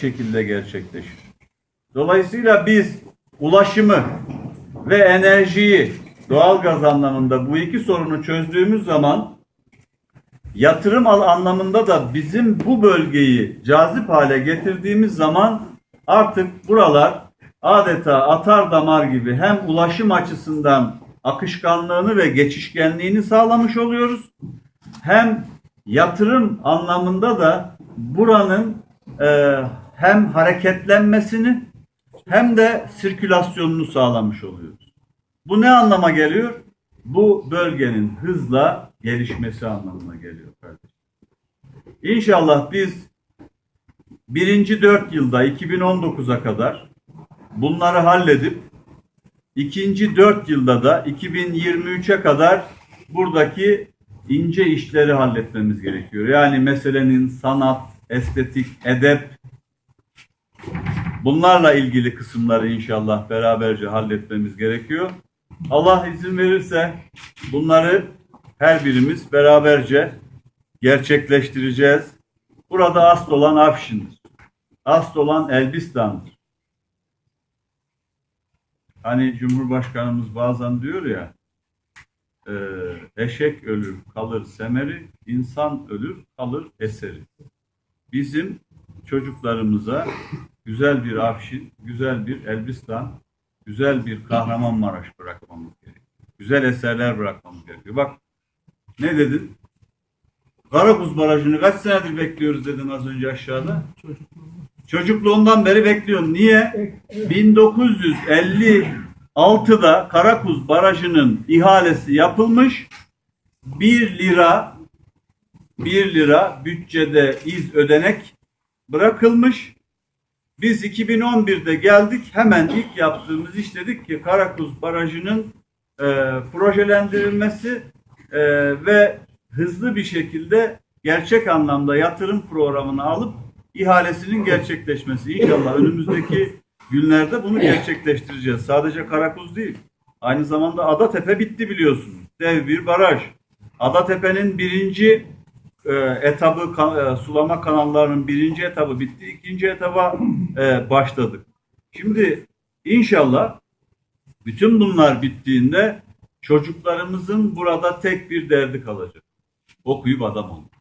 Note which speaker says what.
Speaker 1: şekilde gerçekleşir. Dolayısıyla biz ulaşımı ve enerjiyi doğalgaz anlamında bu iki sorunu çözdüğümüz zaman yatırım anlamında da bizim bu bölgeyi cazip hale getirdiğimiz zaman artık buralar adeta atar damar gibi hem ulaşım açısından akışkanlığını ve geçişkenliğini sağlamış oluyoruz. Hem yatırım anlamında da buranın e, hem hareketlenmesini hem de sirkülasyonunu sağlamış oluyoruz. Bu ne anlama geliyor? Bu bölgenin hızla gelişmesi anlamına geliyor kardeşim. İnşallah biz birinci dört yılda 2019'a kadar bunları halledip ikinci dört yılda da 2023'e kadar buradaki ince işleri halletmemiz gerekiyor. Yani meselenin sanat, estetik, edep bunlarla ilgili kısımları inşallah beraberce halletmemiz gerekiyor. Allah izin verirse bunları her birimiz beraberce gerçekleştireceğiz. Burada asıl olan Afşin'dir. Asıl olan Elbistan'dır. Hani Cumhurbaşkanımız bazen diyor ya e, eşek ölür kalır semeri, insan ölür kalır eseri. Bizim çocuklarımıza güzel bir Afşin, güzel bir Elbistan, güzel bir Kahramanmaraş bırakmamız gerekiyor. Güzel eserler bırakmamız gerekiyor. Bak ne dedin? Karabuz Barajı'nı kaç senedir bekliyoruz dedin az önce aşağıda. Çocukluğundan beri bekliyorum. Niye? 1956'da Karakuz Barajı'nın ihalesi yapılmış. 1 lira 1 lira bütçede iz ödenek bırakılmış. Biz 2011'de geldik. Hemen ilk yaptığımız iş dedik ki Karakuz Barajı'nın e, projelendirilmesi e, ve hızlı bir şekilde gerçek anlamda yatırım programını alıp ihalesinin gerçekleşmesi. İnşallah önümüzdeki günlerde bunu gerçekleştireceğiz. Sadece Karakuz değil. Aynı zamanda Adatepe bitti biliyorsunuz. Dev bir baraj. Adatepe'nin birinci e, etabı ka- e, sulama kanallarının birinci etabı bitti. ikinci etaba e, başladık. Şimdi inşallah bütün bunlar bittiğinde çocuklarımızın burada tek bir derdi kalacak. Okuyup adam olmak.